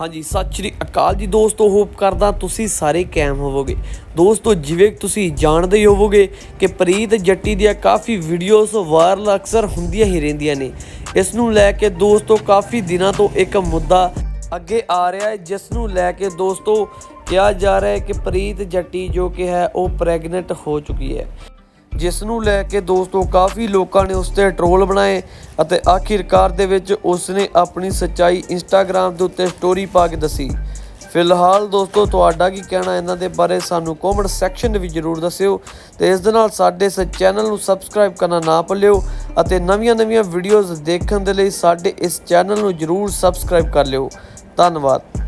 ਹਾਂਜੀ, ਸਤਿ ਸ਼੍ਰੀ ਅਕਾਲ ਜੀ ਦੋਸਤੋ ਹੋਪ ਕਰਦਾ ਤੁਸੀਂ ਸਾਰੇ ਕਾਇਮ ਹੋਵੋਗੇ। ਦੋਸਤੋ, ਜਿਵੇਂ ਤੁਸੀਂ ਜਾਣਦੇ ਹੀ ਹੋਵੋਗੇ ਕਿ ਪ੍ਰੀਤ ਜੱਟੀ ਦੀਆਂ ਕਾਫੀ ਵੀਡੀਓਜ਼ ਵਾਇਰਲ ਅਕਸਰ ਹੁੰਦੀਆਂ ਹੀ ਰਹਿੰਦੀਆਂ ਨੇ। ਇਸ ਨੂੰ ਲੈ ਕੇ ਦੋਸਤੋ, ਕਾਫੀ ਦਿਨਾਂ ਤੋਂ ਇੱਕ ਮੁੱਦਾ ਅੱਗੇ ਆ ਰਿਹਾ ਹੈ, ਜਿਸ ਨੂੰ ਲੈ ਕੇ ਦੋਸਤੋ ਕਿਹਾ ਜਾ ਰਿਹਾ ਹੈ ਕਿ ਪ੍ਰੀਤ ਜੱਟੀ ਜੋ ਕਿ ਹੈ, ਉਹ ਪ੍ਰੈਗਨੈਂਟ ਹੋ ਚੁੱਕੀ ਹੈ। ਜਿਸ ਨੂੰ ਲੈ ਕੇ ਦੋਸਤੋ ਕਾਫੀ ਲੋਕਾਂ ਨੇ ਉਸ ਤੇ ਟ੍ਰੋਲ ਬਣਾਏ ਅਤੇ ਆਖਿਰਕਾਰ ਦੇ ਵਿੱਚ ਉਸ ਨੇ ਆਪਣੀ ਸੱਚਾਈ ਇੰਸਟਾਗ੍ਰam ਦੇ ਉੱਤੇ ਸਟੋਰੀ ਪਾ ਕੇ ਦੱਸੀ। ਫਿਲਹਾਲ ਦੋਸਤੋ, ਤੁਹਾਡਾ ਕੀ ਕਹਿਣਾ ਇਹਨਾਂ ਦੇ ਬਾਰੇ ਸਾਨੂੰ ਕਮੈਂਟ ਸੈਕਸ਼ਨ ਦੇ ਵਿੱਚ ਜਰੂਰ ਦੱਸਿਓ ਤੇ ਇਸ ਦੇ ਨਾਲ ਸਾਡੇ ਇਸ ਚੈਨਲ ਨੂੰ ਸਬਸਕ੍ਰਾਈਬ ਕਰਨਾ ਨਾ ਭੁੱਲਿਓ ਅਤੇ ਨਵੀਆਂ-ਨਵੀਆਂ ਵੀਡੀਓਜ਼ ਦੇਖਣ ਦੇ ਲਈ ਸਾਡੇ ਇਸ ਚੈਨਲ ਨੂੰ ਜਰੂਰ ਸਬਸਕ੍ਰਾਈਬ ਕਰ ਲਿਓ। ਧੰਨਵਾਦ।